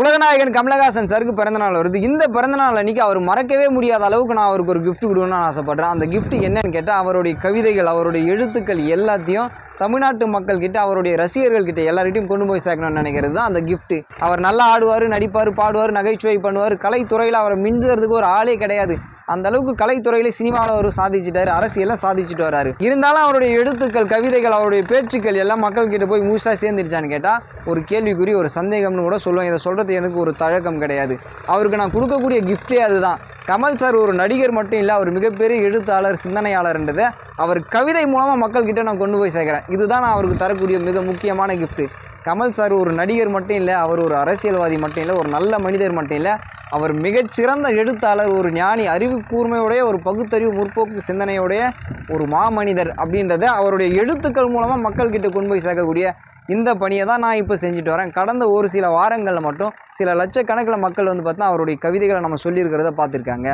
உலகநாயகன் கமலஹாசன் சாருக்கு பிறந்தநாள் வருது. இந்த பிறந்தநாள் அன்னைக்கு அவர் மறக்கவே முடியாத அளவுக்கு நான் அவருக்கு ஒரு கிஃப்ட் கொடுக்கணும்னு நான் ஆசைப்படுறேன். அந்த கிஃப்ட் என்னன்னு கேட்டால் அவருடைய கவிதைகள் அவருடைய எழுத்துக்கள் எல்லாத்தையும் தமிழ்நாட்டு மக்கள்கிட்ட அவருடைய ரசிகர்கள்கிட்ட எல்லார்கிட்டையும் கொண்டு போய் சேர்க்கணும்னு நினைக்கிறது தான் அந்த கிஃப்ட்டு அவர் நல்லா ஆடுவார் நடிப்பார் பாடுவார் நகைச்சுவை பண்ணுவார். கலைத்துறையில் அவரை மிஞ்சுறதுக்கு ஒரு ஆளே கிடையாது. அந்த அளவுக்கு கலைத்துறையில சினிமாவில் அவர் சாதிச்சிட்டார் அரசியலில் சாதிச்சுட்டு வராரு. இருந்தாலும் அவருடைய எழுத்துக்கள் கவிதைகள் அவருடைய பேச்சுக்கள் எல்லாம் மக்கள் கிட்ட போய் முழுசாக சேர்ந்துருச்சான்னு கேட்டால் ஒரு கேள்விக்குறி ஒரு சந்தேகம்னு கூட சொல்லுவேன். இதை சொல்கிறது எனக்கு ஒரு தழக்கம் கிடையாது. அவருக்கு நான் கொடுக்கக்கூடிய கிஃப்டே அதுதான். கமல் சார் ஒரு நடிகர் மட்டும் இல்லை அவர் மிகப்பெரிய எழுத்தாளர் சிந்தனையாளர்ன்றதை அவர் கவிதை மூலமாக மக்கள்கிட்ட நான் கொண்டு போய் சேர்க்குறேன். இதுதான் நான் அவருக்கு தரக்கூடிய மிக முக்கியமான கிஃப்ட்டு கமல் சார் ஒரு நடிகர் மட்டும் இல்லை அவர் ஒரு அரசியல்வாதி மட்டும் இல்லை ஒரு நல்ல மனிதர் மட்டும் இல்லை அவர் மிகச்சிறந்த எழுத்தாளர் ஒரு ஞானி அறிவு கூர்மையுடைய ஒரு பகுத்தறிவு முற்போக்கு சிந்தனையுடைய ஒரு மாமனிதர் அப்படின்றத அவருடைய எழுத்துக்கள் மூலமாக மக்கள்கிட்ட கொண்டு போய் சேர்க்கக்கூடிய இந்த பணியை தான் நான் இப்போ செஞ்சுட்டு வரேன். கடந்த ஒரு சில வாரங்களில் மட்டும் சில லட்சக்கணக்கில் மக்கள் வந்து பார்த்தா அவருடைய கவிதைகளை நம்ம சொல்லியிருக்கிறத பார்த்துருக்காங்க.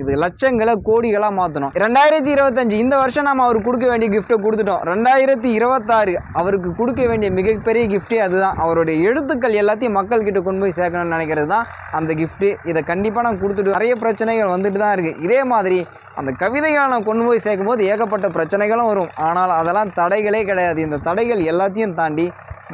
இது லட்சங்களை கோடிகளாக மாற்றணும் ரெண்டாயிரத்தி இருபத்தஞ்சு இந்த வருஷம் நம்ம அவருக்கு கொடுக்க வேண்டிய கிஃப்ட்டை கொடுத்துட்டோம். ரெண்டாயிரத்தி இருபத்தாறு அவருக்கு கொடுக்க வேண்டிய மிகப்பெரிய கிஃப்ட்டே அதுதான். அவருடைய எழுத்துக்கள் எல்லாத்தையும் மக்கள்கிட்ட கொண்டு போய் சேர்க்கணும்னு நினைக்கிறது தான் அந்த கிஃப்ட்டு இதை கண்டிப்பாக நான் கொடுத்துட்டு நிறைய பிரச்சனைகள் வந்துட்டு தான் இருக்குது இதே மாதிரி அந்த கவிதைகளை நான் கொண்டு போய் சேர்க்கும் போது ஏகப்பட்ட பிரச்சனைகளும் வரும். ஆனால் அதெல்லாம் தடைகளே கிடையாது. இந்த தடைகள் எல்லாத்தையும் தாண்டி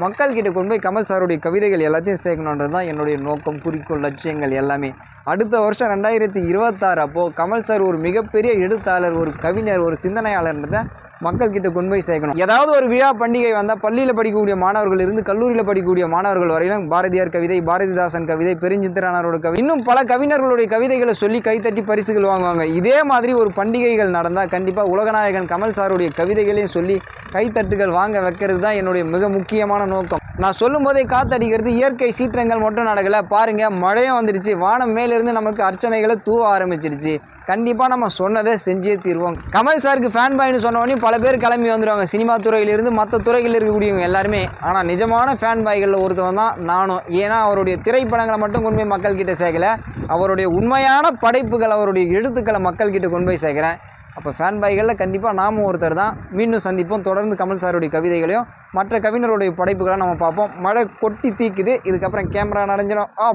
மக்கள்கிட்ட கொண்டு போய் கமல் சாருடைய கவிதைகள் எல்லாத்தையும் சேர்க்கணுன்றது தான் என்னுடைய நோக்கம் குறிக்கோள் லட்சியங்கள் எல்லாமே. அடுத்த வருஷம் ரெண்டாயிரத்தி இருபத்தாறு அப்போது கமல் சார் ஒரு மிகப்பெரிய எழுத்தாளர் ஒரு கவிஞர் ஒரு சிந்தனையாளர்ன்றதை மக்கள்கிட்ட கொண்டு போய் சேர்க்கணும். ஏதாவது ஒரு விழா பண்டிகை வந்தால் பள்ளியில் படிக்கக்கூடிய மாணவர்கள் இருந்து கல்லூரியில் படிக்கக்கூடிய மாணவர்கள் வரையிலும் பாரதியார் கவிதை பாரதிதாசன் கவிதை பெருஞ்சித்திரனாரோட கவிதை இன்னும் பல கவிஞர்களுடைய கவிதைகளை சொல்லி கைத்தட்டி பரிசுகள் வாங்குவாங்க. இதே மாதிரி ஒரு பண்டிகைகள் நடந்தால் கண்டிப்பாக உலகநாயகன் கமல் சாருடைய கவிதைகளையும் சொல்லி கைத்தட்டுகள் வாங்க வைக்கிறது தான் என்னுடைய மிக முக்கியமான நோக்கம். நான் சொல்லும் போதே காத்தடிக்கிறது இயற்கை சீற்றங்கள் மட்டும் நடக்கலை. பாருங்கள் மழையும் வந்துடுச்சு. வானம் மேலேருந்து நமக்கு அர்ச்சனைகளை தூவ ஆரம்பிச்சிடுச்சு கண்டிப்பாக நம்ம சொன்னதை செஞ்சே தீர்வோம். கமல் சாருக்கு ஃபேன் பாயின்னு சொன்ன பல பேர் கிளம்பி வந்துடுவாங்க சினிமா துறையிலிருந்து மற்ற துறைகளில் இருக்கக்கூடியவங்க எல்லாருமே. ஆனால் நிஜமான ஃபேன் பாய்களில் ஒருத்தவன் தான் நானும். ஏன்னா அவருடைய திரைப்படங்களை மட்டும் கொண்டு போய் மக்கள்கிட்ட சேர்க்கல. அவருடைய உண்மையான படைப்புகள் அவருடைய எழுத்துக்களை மக்கள்கிட்ட கொண்டு போய் சேர்க்குறேன். அப்போ ஃபேன் பாய்களில் கண்டிப்பாக நாமும் ஒருத்தர் தான். மீண்டும் சந்திப்போம். தொடர்ந்து கமல் சாருடைய கவிதைகளையும் மற்ற கவிஞருடைய படைப்புகளாக நம்ம பார்ப்போம். மழை கொட்டி தீக்குது. இதுக்கப்புறம் கேமரா நனைஞ்சிடும் ஆ